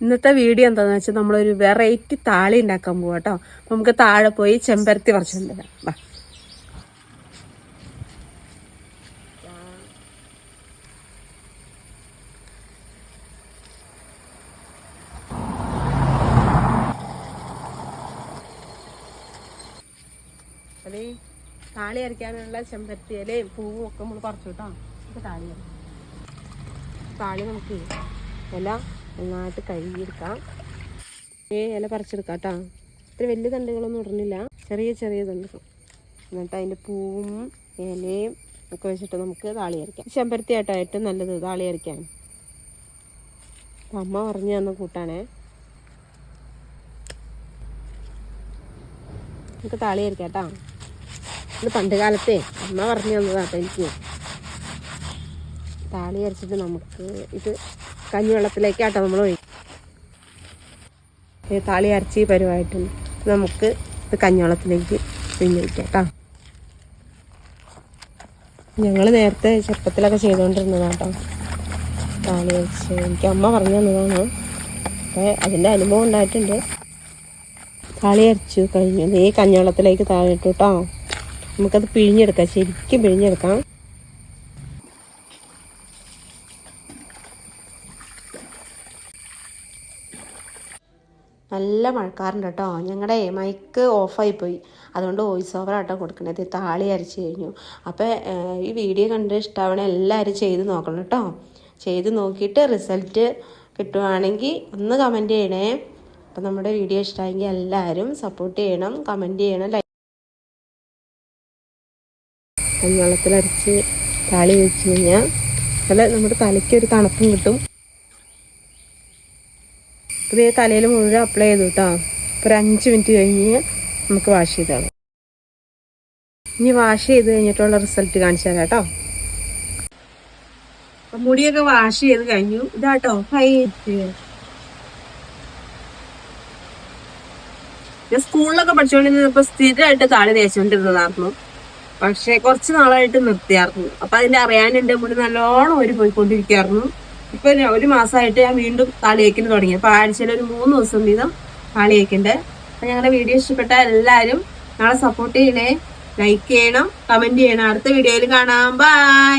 ഇന്നത്തെ വീഡിയോ എന്താന്ന് വെച്ചാൽ നമ്മളൊരു വെറൈറ്റി താളി ഉണ്ടാക്കാൻ പോവാ കേട്ടോ നമുക്ക് താഴെ പോയി ചെമ്പരത്തി പറിച്ചുകൊണ്ട് വരാം. വാ. താളി അരയ്ക്കാനുള്ള ചെമ്പരത്തി ഇലയും പൂവും ഒക്കെ നമ്മൾ പറിച്ചു കേട്ടോ. താളി താളി നമുക്ക് ഇല നന്നായിട്ട് കഴുകിയെടുക്കാം. ഏ ഇല പറിച്ചെടുക്കാം കേട്ടോ. ഇത്ര വലിയ തണ്ടുകളൊന്നും ഇടുന്നില്ല ചെറിയ ചെറിയ തണ്ടുകൾ എന്നിട്ട് അതിന്റെ പൂവും ഇലയും ഒക്കെ വെച്ചിട്ട് നമുക്ക് താളി അരയ്ക്കാം. ചെമ്പരത്തി ആയിട്ടോ ഏറ്റവും നല്ലത് താളി അരയ്ക്കാൻ അമ്മ പറഞ്ഞു തന്ന കൂട്ടാണേ. നമുക്ക് താളി അരയ്ക്കാം കേട്ടോ. ഇത് പണ്ട് കാലത്തെ അമ്മ പറഞ്ഞു തന്നതാട്ടോ എനിക്ക്. താളി അരച്ചിട്ട് നമുക്ക് ഇത് കഞ്ഞിവെള്ളത്തിലേക്കാട്ടോ നമ്മൾ ഒഴിക്കും താളി അരച്ചി പരുവായിട്ടുണ്ട് നമുക്ക് ഇത് കഞ്ഞിവെള്ളത്തിലേക്ക് പിഴിഞ്ഞൊഴിക്കാം കേട്ടോ ഞങ്ങൾ നേരത്തെ ചെറുപ്പത്തിലൊക്കെ ചെയ്തുകൊണ്ടിരുന്നതാണ് കേട്ടോ താളി അരച്ച്. എനിക്ക് അമ്മ പറഞ്ഞു തന്നതാണ്. അപ്പോൾ അതിന്റെ അനുഭവം ഉണ്ടായിട്ടുണ്ട്. താളി അരച്ചു കഴിഞ്ഞു. ഈ കഞ്ഞിവെള്ളത്തിലേക്ക് താഴെ ഇട്ടു കേട്ടോ. നമുക്കത് പിഴിഞ്ഞെടുക്കാം. ശരിക്കും പിഴിഞ്ഞെടുക്കാം. നല്ല മഴക്കാറുണ്ട് കേട്ടോ. ഞങ്ങളുടെ മൈക്ക് ഓഫായി പോയി. അതുകൊണ്ട് വോയിസ് ഓവർ ആട്ടോ കൊടുക്കണത്. താളി അരച്ച് കഴിഞ്ഞു. അപ്പോൾ ഈ വീഡിയോ കണ്ട് ഇഷ്ടമാവണ എല്ലാവരും ചെയ്ത് നോക്കണം കേട്ടോ. ചെയ്ത് നോക്കിയിട്ട് റിസൾട്ട് കിട്ടുവാണെങ്കിൽ ഒന്ന് കമന്റ് ചെയ്യണേ. അപ്പം നമ്മുടെ വീഡിയോ ഇഷ്ടമായെങ്കിൽ എല്ലാവരും സപ്പോർട്ട് ചെയ്യണം. കമന്റ് ചെയ്യണം. ലൈക്ക് വെള്ളത്തിലരച്ച് താളി വെച്ച് കഴിഞ്ഞാൽ അല്ല നമ്മുടെ തലയ്ക്ക് ഒരു തണുപ്പും കിട്ടും. ഇത് തലയിൽ മുഴുവൻ അപ്ലൈ ചെയ്തു കേട്ടോ ഒരു അഞ്ച് മിനിറ്റ് കഴിഞ്ഞ് നമുക്ക് വാഷ് ചെയ്താൽ ഇനി വാഷ് ചെയ്ത് കഴിഞ്ഞിട്ടുള്ള റിസൾട്ട് കാണിച്ചു തരാം കേട്ടോ. മുടിയൊക്കെ വാഷ് ചെയ്ത് കഴിഞ്ഞു. ഇതാട്ടോ ഞാൻ സ്കൂളിലൊക്കെ പഠിച്ചുകൊണ്ടിരുന്നപ്പോ സ്ഥിരമായിട്ട് താഴെ തേച്ചുകൊണ്ടിരുന്നതായിരുന്നു പക്ഷെ കുറച്ച് നാളായിട്ട് നിർത്തിയായിരുന്നു അപ്പൊ അതിന്റെ അറിയാനുണ്ട് മുടി നല്ലോണം ഒരു പോയിക്കൊണ്ടിരിക്കായിരുന്നു ഇപ്പൊ ഒരു- മാസമായിട്ട് ഞാൻ വീണ്ടും താളി തേക്കൽ തുടങ്ങി. അപ്പൊ ആഴ്ചയിൽ ഒരു മൂന്ന് ദിവസം വീതം താളി തേക്കണ്ടേ അപ്പൊ ഞങ്ങളുടെ വീഡിയോ ഇഷ്ടപ്പെട്ട എല്ലാവരും ഞങ്ങളെ സപ്പോർട്ട് ചെയ്യണേ. ലൈക്ക് ചെയ്യണം കമന്റ് ചെയ്യണം. അടുത്ത വീഡിയോയിൽ കാണാം. ബൈ